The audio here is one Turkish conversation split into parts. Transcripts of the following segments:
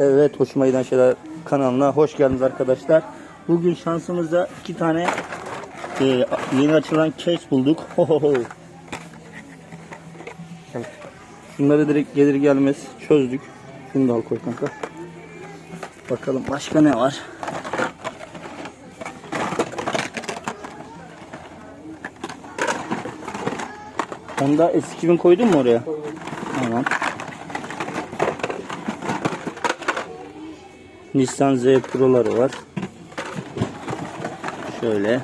Evet hoşuma giden şeyler kanalına hoş geldiniz arkadaşlar. Bugün şansımızda iki tane e, yeni açılan case bulduk. Ho ho ho. Şunları direkt gelir gelmez çözdük. Şunu da al koy kanka. Bakalım başka ne var? Honda S2000 koydun mu oraya? Tamam. Nissan Z Pro'ları var. Şöyle.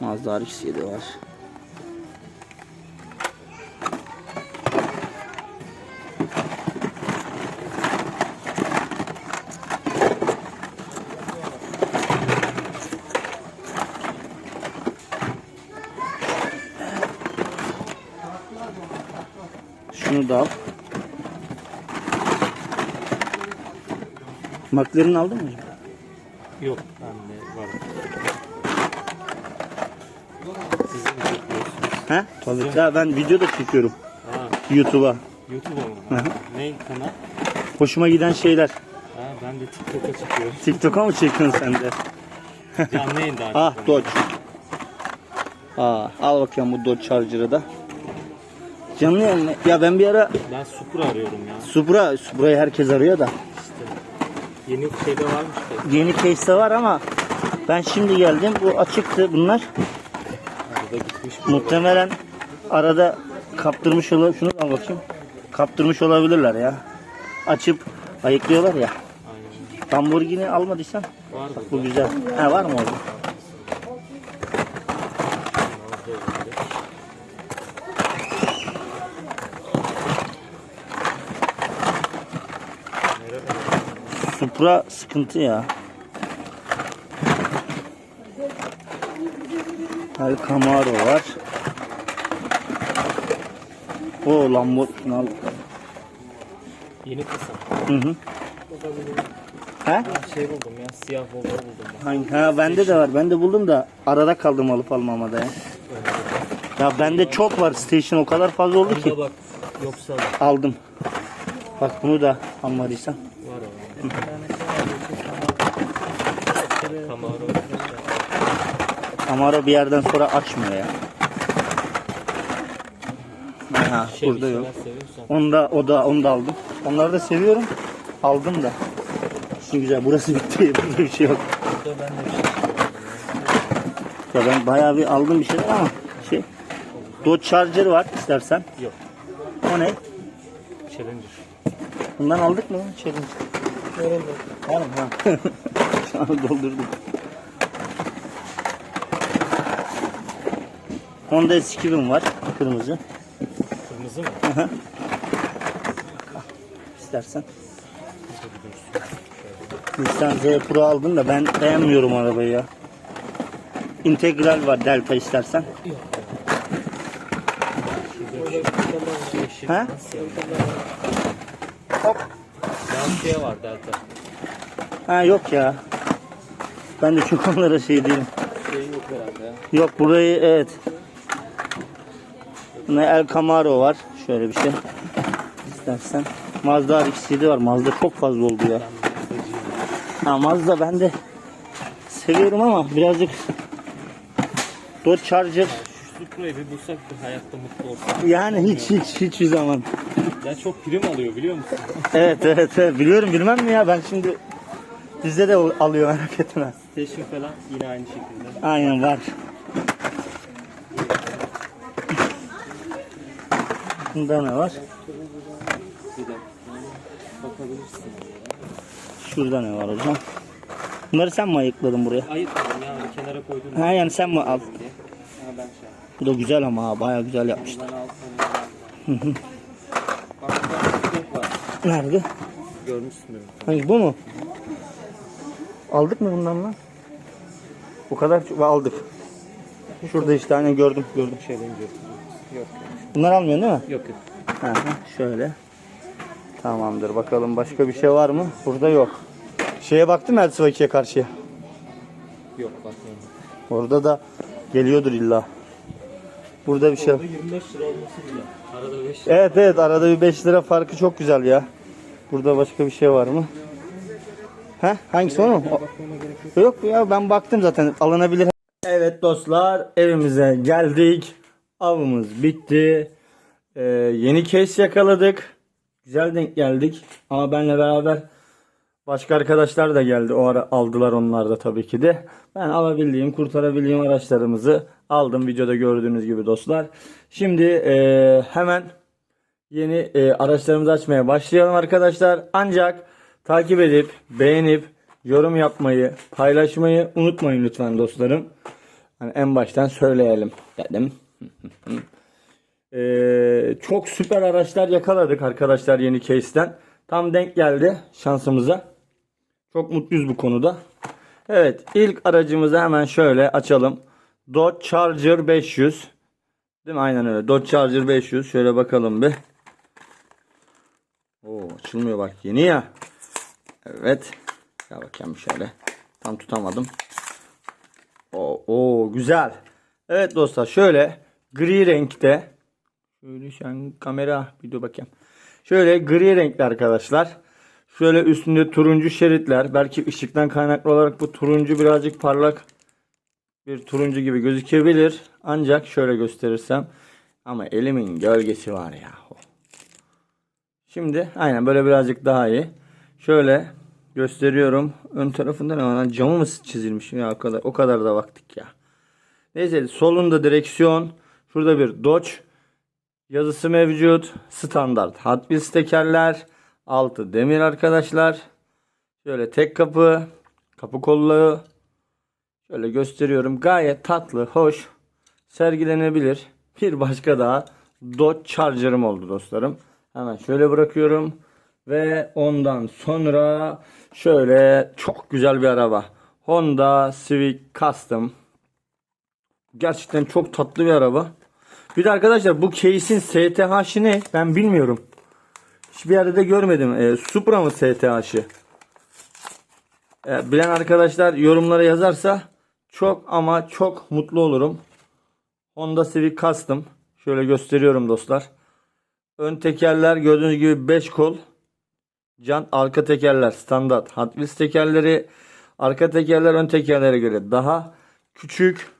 Mazda RX-7 var. McLaren aldın mı? Yok bende var. Siz mi çekiyorsunuz? He? Tabii. Ya ben video da çekiyorum Ha, YouTube'a. YouTube'a mı? hı. ne kanal? Hoşuma giden şeyler. Ha, ben de TikTok'a çıkıyorum. TikTok'a mı çekiyorsun sen de? Canlı yayında Ah açıyorum. Dodge. Aa, al bakayım bu Dodge Charger'ı da. Canlı yayın? Ya ben bir ara Ben Supra arıyorum ya. Supra, Supra'yı herkes arıyor da. Yeni şeyde varmış da. Yeni case de var ama ben şimdi geldim. Bu açıktı bunlar. Arada gitmiş bir Muhtemelen arada kaptırmış olabilir. Şunu da al bakayım. Kaptırmış olabilirler ya. Açıp ayıklıyorlar ya. Aynen. Lamborghini almadıysan Var bu güzel. Ha var mı? Orada Supra sıkıntı ya. El Camaro var. O Lamborghini al. Yeni kasa. Hı hı. He? Şey buldum ya. Siyah Volvo buldum ben. Hangi? Ha bende de var. Ben de buldum da arada kaldım alıp almamada ya. Ya bende çok var station o kadar fazla oldu ki bak. Yoksa var aldım. Bak bunu da almadıysan. o. Camaro. Camaro bir yerden sonra açmıyor ya. Ha, Şey burada yok. Onu da o da onu da aldım. Onları da seviyorum. Aldım da. Şimdi güzel. Burası bitti. Burada bir şey yok. Burada ben de bir şey ya. Ben bayağı bir aldım bir şeyler ama şey Dodge Charger var istersen. Yok. O ne? Challenger. Bundan aldık mı? Challenge. Var mı? Ha. Şu an doldurdum. Honda S2000 var. Kırmızı. Kırmızı mı? İstersen. Nissan Z Pro aldın da ben beğenmiyorum arabayı ya. Integral var Delta istersen. Yok. Ha? Hop. Lancia var Delta. Ha yok ya. Ben de çok onlara şey değilim. Şey yok herhalde ya. Yok burayı evet. Ne El Camaro var. Şöyle bir şey. İstersen. Mazda RX-7 var. Mazda çok fazla oldu ya. Ha Mazda ben de seviyorum ama birazcık Dodge Charger Supra'yı bir bulsak da hayatta mutlu olsak. yani hiç hiç hiçbir zaman. Ya çok prim alıyor biliyor musun? Evet evet evet biliyorum bilmem mi ya ben şimdi bizde de alıyor merak etme. Station falan yine aynı şekilde. Aynen var. Bunda ne var? Şurada ne var hocam? Bunları sen mi ayıkladın buraya? Ayıtmadım ya bir kenara koydum. Ha yani sen mi al? şey Bu da güzel ama ha bayağı güzel yapmışlar. Nerede? Görmüşsün Hangi bu mu? Aldık mı bundan lan? Bu kadar aldık. Şurada işte hani gördüm gördüm. Challenger. Yok Bunlar almıyorsun değil mi? yok. Yok Hı hı, şöyle. Tamamdır. Bakalım başka bir şey var mı? Burada yok. Şeye baktım mı Elsivaki'ye karşıya? Yok bakmıyorum. Orada da geliyordur illa. Burada bir şey. Orada 25 lira olması bile. Arada 5 Evet evet arada bir 5 lira farkı çok güzel ya. Burada başka bir şey var mı? Ha? Hangisi o mu? Yok ya ben baktım zaten alınabilir. Evet dostlar evimize geldik. Avımız bitti. Ee, yeni case yakaladık. Güzel denk geldik. Ama benle beraber başka arkadaşlar da geldi. O ara aldılar onlar da tabii ki de. Ben alabildiğim, kurtarabildiğim araçlarımızı aldım videoda gördüğünüz gibi dostlar. Şimdi e, hemen yeni e, araçlarımızı açmaya başlayalım arkadaşlar. Ancak takip edip, beğenip, yorum yapmayı, paylaşmayı unutmayın lütfen dostlarım. Hani en baştan söyleyelim dedim. Ee, çok süper araçlar yakaladık arkadaşlar yeni case'ten. Tam denk geldi şansımıza. Çok mutluyuz bu konuda. Evet ilk aracımızı hemen şöyle açalım. Dodge Charger 500. Değil mi? Aynen öyle. Dodge Charger 500. Şöyle bakalım bir. Oo açılmıyor bak yeni ya. Evet. Ya bakayım şöyle. Tam tutamadım. Oo, oo güzel. Evet dostlar şöyle gri renkte şöyle şu an kamera dur bakayım. Şöyle gri renkli arkadaşlar. Şöyle üstünde turuncu şeritler. Belki ışıktan kaynaklı olarak bu turuncu birazcık parlak bir turuncu gibi gözükebilir. Ancak şöyle gösterirsem ama elimin gölgesi var ya. Şimdi aynen böyle birazcık daha iyi. Şöyle gösteriyorum. Ön tarafında ne var? lan? Camı mı çizilmiş? Ya o kadar o kadar da baktık ya. Neyse solunda direksiyon. Şurada bir Dodge yazısı mevcut. Standart Hot Wheels tekerler. Altı demir arkadaşlar. Şöyle tek kapı. Kapı kolları. Şöyle gösteriyorum. Gayet tatlı, hoş. Sergilenebilir. Bir başka daha Dodge Charger'ım oldu dostlarım. Hemen şöyle bırakıyorum. Ve ondan sonra şöyle çok güzel bir araba. Honda Civic Custom. Gerçekten çok tatlı bir araba. Bir de arkadaşlar bu case'in STH'ı ne? Ben bilmiyorum. Hiçbir yerde de görmedim. E, Supra mı STH'ı? E, bilen arkadaşlar yorumlara yazarsa çok ama çok mutlu olurum. Honda Civic Custom. Şöyle gösteriyorum dostlar. Ön tekerler gördüğünüz gibi 5 kol. Jant arka tekerler standart. Hot Wheels tekerleri arka tekerler ön tekerlere göre daha küçük.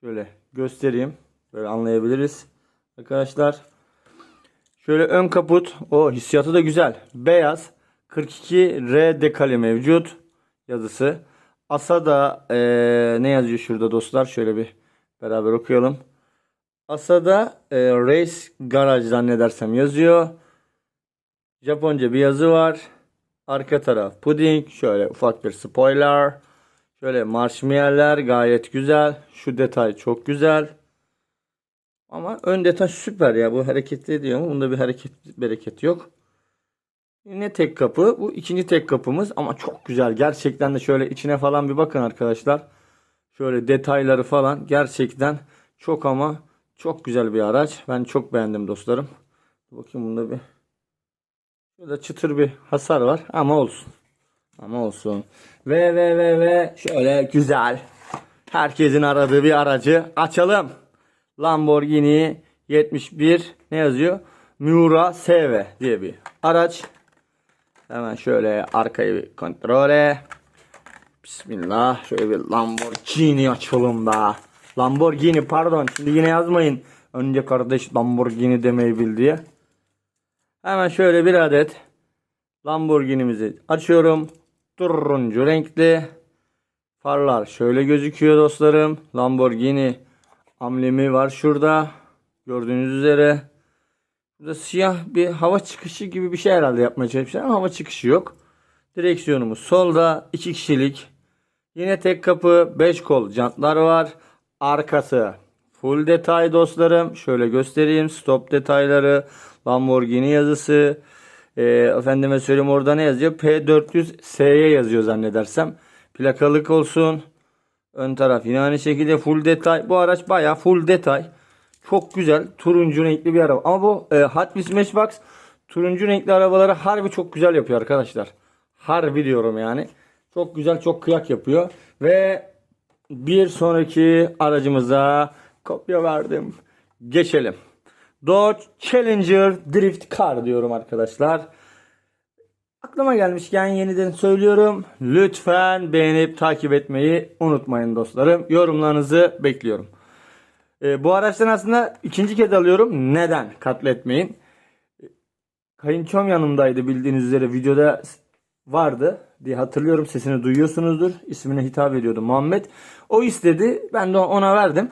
Şöyle göstereyim. Böyle anlayabiliriz. Arkadaşlar. Şöyle ön kaput. O hissiyatı da güzel. Beyaz. 42 R dekali mevcut. Yazısı. Asada eee, ne yazıyor şurada dostlar? Şöyle bir beraber okuyalım. Asada eee, Race Garage zannedersem yazıyor. Japonca bir yazı var. Arka taraf puding. Şöyle ufak bir spoiler. Şöyle marshmallow'lar gayet güzel. Şu detay çok güzel. Ama ön detay süper ya. Bu hareket ediyor mu? Bunda bir hareket bereketi yok. Yine tek kapı. Bu ikinci tek kapımız ama çok güzel. Gerçekten de şöyle içine falan bir bakın arkadaşlar. Şöyle detayları falan gerçekten çok ama çok güzel bir araç. Ben çok beğendim dostlarım. Bakayım bunda bir Şurada çıtır bir hasar var ama olsun. Ama olsun. Ve ve ve ve şöyle güzel. Herkesin aradığı bir aracı açalım. Lamborghini 71 ne yazıyor? Miura SV diye bir araç. Hemen şöyle arkayı bir kontrole. Bismillah. Şöyle bir Lamborghini açalım da. Lamborghini pardon. Şimdi yine yazmayın. Önce kardeş Lamborghini demeyi bil diye. Hemen şöyle bir adet Lamborghini'mizi açıyorum. Turuncu renkli. Farlar şöyle gözüküyor dostlarım. Lamborghini amblemi var şurada. Gördüğünüz üzere. Burada siyah bir hava çıkışı gibi bir şey herhalde yapmaya çalışmışlar ama hava çıkışı yok. Direksiyonumuz solda. iki kişilik. Yine tek kapı 5 kol jantlar var. Arkası full detay dostlarım. Şöyle göstereyim. Stop detayları. Lamborghini yazısı. E, efendime söyleyeyim orada ne yazıyor? P400S'ye yazıyor zannedersem. Plakalık olsun. Ön taraf yine aynı şekilde full detay. Bu araç baya full detay. Çok güzel. Turuncu renkli bir araba. Ama bu e, Hot Wheels Matchbox turuncu renkli arabaları harbi çok güzel yapıyor arkadaşlar. Harbi diyorum yani. Çok güzel çok kıyak yapıyor. Ve bir sonraki aracımıza kopya verdim. Geçelim. Dodge Challenger Drift Car diyorum arkadaşlar. Aklıma gelmişken yeniden söylüyorum. Lütfen beğenip takip etmeyi unutmayın dostlarım. Yorumlarınızı bekliyorum. Ee, bu araçtan aslında ikinci kez alıyorum. Neden? Katletmeyin. Kayınçom yanımdaydı bildiğiniz üzere videoda vardı diye hatırlıyorum. Sesini duyuyorsunuzdur. İsmine hitap ediyordu Muhammed. O istedi. Ben de ona verdim.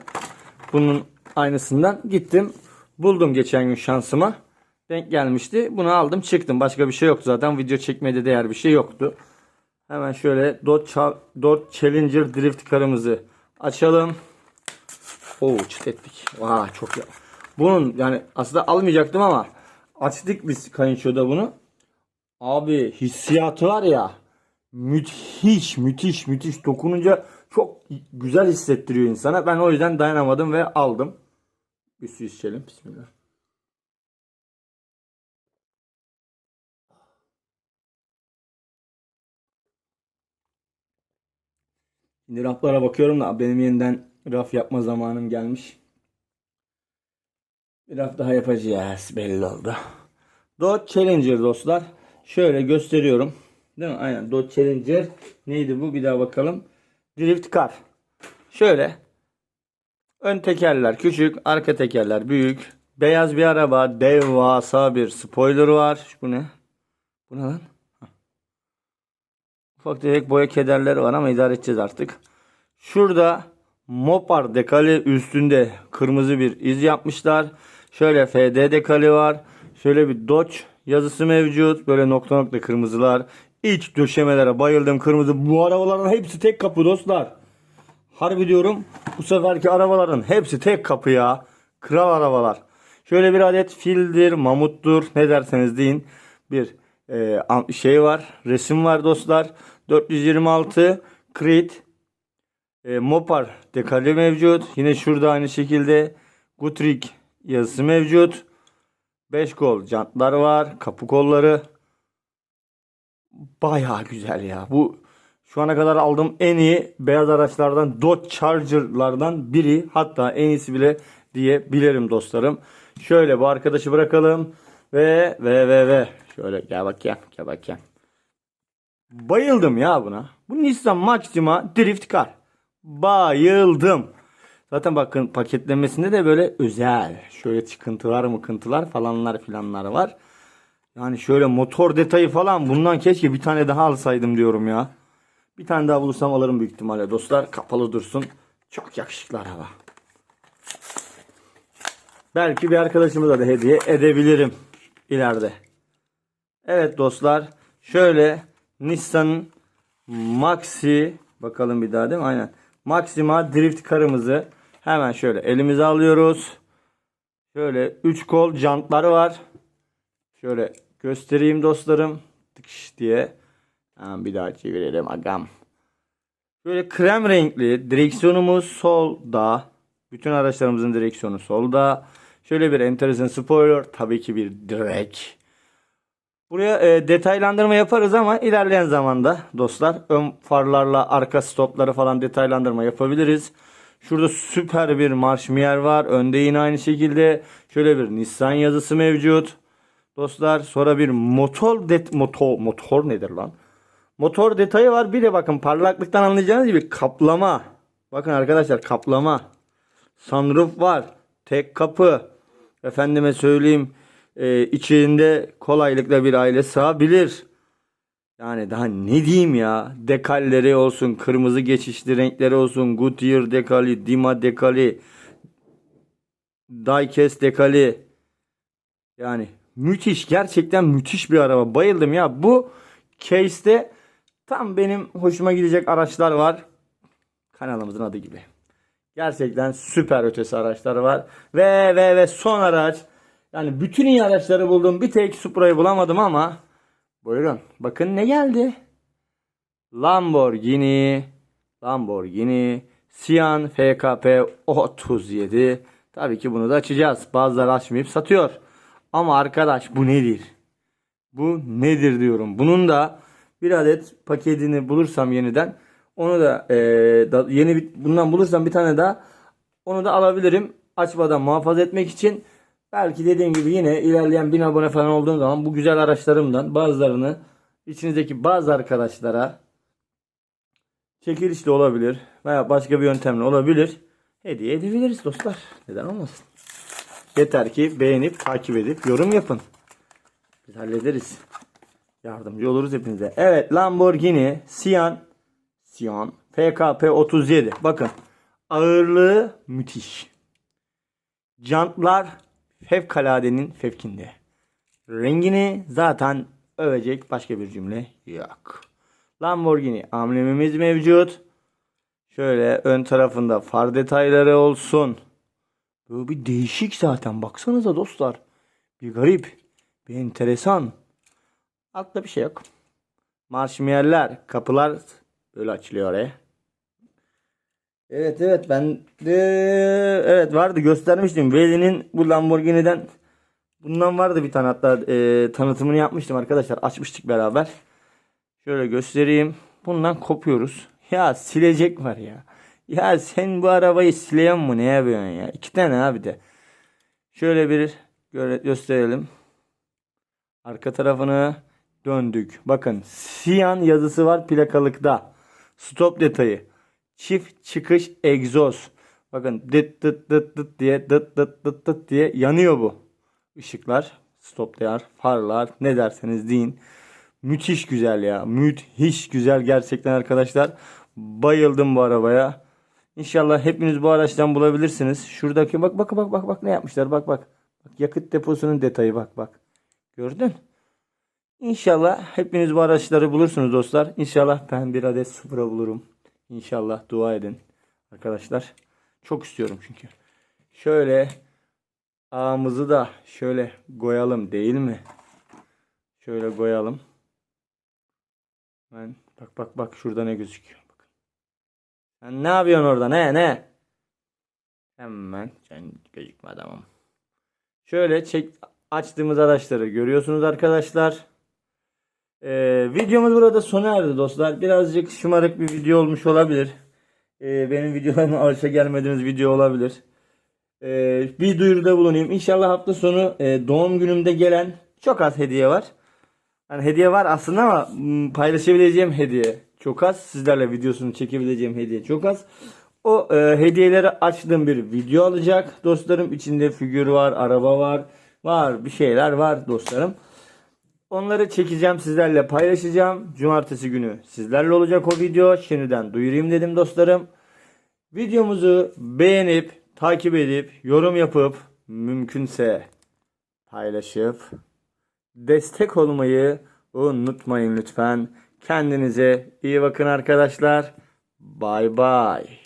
Bunun aynısından gittim. Buldum geçen gün şansıma. Denk gelmişti. Bunu aldım çıktım. Başka bir şey yoktu zaten. Video çekmeye de değer bir şey yoktu. Hemen şöyle Dodge, Dodge Challenger Drift karımızı açalım. Oo çıt ettik. Vay çok ya. Bunun yani aslında almayacaktım ama açtık biz kayınçoda bunu. Abi hissiyatı var ya müthiş müthiş müthiş dokununca çok güzel hissettiriyor insana. Ben o yüzden dayanamadım ve aldım. Bir su içelim. Bismillah. Şimdi raflara bakıyorum da benim yeniden raf yapma zamanım gelmiş. Bir raf daha yapacağız belli oldu. Dodge Challenger dostlar. Şöyle gösteriyorum. Değil mi? Aynen Dodge Challenger. Neydi bu? Bir daha bakalım. Drift car. Şöyle. Ön tekerler küçük, arka tekerler büyük. Beyaz bir araba, devasa bir spoiler var. Bu ne? Bu ne lan? Ufak tefek boya kederleri var ama idare edeceğiz artık. Şurada Mopar dekali üstünde kırmızı bir iz yapmışlar. Şöyle FD dekali var. Şöyle bir Dodge yazısı mevcut. Böyle nokta nokta kırmızılar. İç döşemelere bayıldım kırmızı. Bu arabaların hepsi tek kapı dostlar. Harbi diyorum bu seferki arabaların hepsi tek kapı ya. Kral arabalar. Şöyle bir adet fildir, mamuttur ne derseniz deyin. Bir e, şey var, resim var dostlar. 426 Creed e, Mopar dekali mevcut. Yine şurada aynı şekilde Gutrick yazısı mevcut. 5 kol jantlar var. Kapı kolları. Bayağı güzel ya. Bu şu ana kadar aldığım en iyi beyaz araçlardan Dodge Charger'lardan biri. Hatta en iyisi bile diyebilirim dostlarım. Şöyle bu arkadaşı bırakalım. Ve ve ve ve. Şöyle gel bakayım. Gel bakayım. Bayıldım ya buna. Bu Nissan Maxima Drift Car. Bayıldım. Zaten bakın paketlemesinde de böyle özel. Şöyle çıkıntılar mıkıntılar falanlar filanlar var. Yani şöyle motor detayı falan bundan keşke bir tane daha alsaydım diyorum ya. Bir tane daha bulursam alırım büyük ihtimalle dostlar. Kapalı dursun. Çok yakışıklı araba. Belki bir arkadaşımıza da hediye edebilirim ileride. Evet dostlar. Şöyle Nissan Maxi bakalım bir daha değil mi? Aynen. Maxima Drift karımızı hemen şöyle elimize alıyoruz. Şöyle 3 kol jantları var. Şöyle göstereyim dostlarım. Tıkış diye. Hemen bir daha çevirelim agam. Şöyle krem renkli direksiyonumuz solda. Bütün araçlarımızın direksiyonu solda. Şöyle bir enteresan spoiler. Tabii ki bir direk. Buraya e, detaylandırma yaparız ama ilerleyen zamanda dostlar ön farlarla arka stopları falan detaylandırma yapabiliriz. Şurada süper bir marş miyer var. Önde yine aynı şekilde şöyle bir Nissan yazısı mevcut. Dostlar sonra bir motor det motor motor nedir lan? Motor detayı var. Bir de bakın parlaklıktan anlayacağınız gibi kaplama. Bakın arkadaşlar kaplama. Sunroof var. Tek kapı. Efendime söyleyeyim e, içinde kolaylıkla bir aile sığabilir. Yani daha ne diyeyim ya. Dekalleri olsun, kırmızı geçişli renkleri olsun, Goodyear dekali, Dima dekali, Diecast dekali. Yani müthiş, gerçekten müthiş bir araba. Bayıldım ya. Bu case'te tam benim hoşuma gidecek araçlar var. Kanalımızın adı gibi. Gerçekten süper ötesi araçlar var. Ve ve ve son araç. Yani bütün iyi araçları buldum. Bir tek Supra'yı bulamadım ama buyurun. Bakın ne geldi. Lamborghini Lamborghini Sian FKP 37. Tabii ki bunu da açacağız. Bazıları açmayıp satıyor. Ama arkadaş bu nedir? Bu nedir diyorum. Bunun da bir adet paketini bulursam yeniden onu da, eee, da yeni bir, bundan bulursam bir tane daha onu da alabilirim. Açmadan muhafaza etmek için. Belki dediğim gibi yine ilerleyen 1000 abone falan olduğum zaman bu güzel araçlarımdan bazılarını içinizdeki bazı arkadaşlara çekilişle olabilir veya başka bir yöntemle olabilir. Hediye edebiliriz dostlar. Neden olmasın? Yeter ki beğenip takip edip yorum yapın. Biz hallederiz. Yardımcı oluruz hepinize. Evet Lamborghini Sian Sian FKP 37. Bakın ağırlığı müthiş. Jantlar fevkaladenin fevkinde. Rengini zaten övecek başka bir cümle yok. Lamborghini amblemimiz mevcut. Şöyle ön tarafında far detayları olsun. Böyle bir değişik zaten. Baksanıza dostlar. Bir garip. Bir enteresan. Altta bir şey yok. Marşmiyeller, kapılar böyle açılıyor oraya. Evet evet ben de evet vardı göstermiştim. Veli'nin bu Lamborghini'den bundan vardı bir tane hatta e, tanıtımını yapmıştım arkadaşlar. Açmıştık beraber. Şöyle göstereyim. Bundan kopuyoruz. Ya silecek var ya. Ya sen bu arabayı sileyen mi ne yapıyorsun ya? İki tane abi de. Şöyle bir gösterelim. Arka tarafını döndük. Bakın Siyan yazısı var plakalıkta. Stop detayı. Çift çıkış egzoz. Bakın dıt dıt dıt dıt diye dıt dıt dıt dıt diye yanıyor bu. Işıklar, stop değer, farlar ne derseniz deyin. Müthiş güzel ya. Müthiş güzel gerçekten arkadaşlar. Bayıldım bu arabaya. İnşallah hepiniz bu araçtan bulabilirsiniz. Şuradaki bak bak bak bak bak ne yapmışlar bak bak. Bak yakıt deposunun detayı bak bak. Gördün? İnşallah hepiniz bu araçları bulursunuz dostlar. İnşallah ben bir adet Supra bulurum. İnşallah dua edin arkadaşlar. Çok istiyorum çünkü. Şöyle ağımızı da şöyle koyalım değil mi? Şöyle koyalım. Ben bak bak bak şurada ne gözüküyor. Bakın. Sen ne yapıyorsun orada ne ne? Hemen sen gözükme adamım. Şöyle çek açtığımız araçları görüyorsunuz arkadaşlar. Ee, videomuz burada sona erdi dostlar. Birazcık şımarık bir video olmuş olabilir. Ee, benim videolarıma alışa gelmediğiniz video olabilir. Ee, bir duyuruda bulunayım. İnşallah hafta sonu e, doğum günümde gelen çok az hediye var. Yani hediye var aslında ama m, paylaşabileceğim hediye çok az. Sizlerle videosunu çekebileceğim hediye çok az. O e, hediyeleri açtığım bir video alacak. Dostlarım içinde figür var, araba var. Var bir şeyler var dostlarım. Onları çekeceğim sizlerle paylaşacağım. Cumartesi günü sizlerle olacak o video. Şimdiden duyurayım dedim dostlarım. Videomuzu beğenip, takip edip, yorum yapıp, mümkünse paylaşıp, destek olmayı unutmayın lütfen. Kendinize iyi bakın arkadaşlar. Bay bay.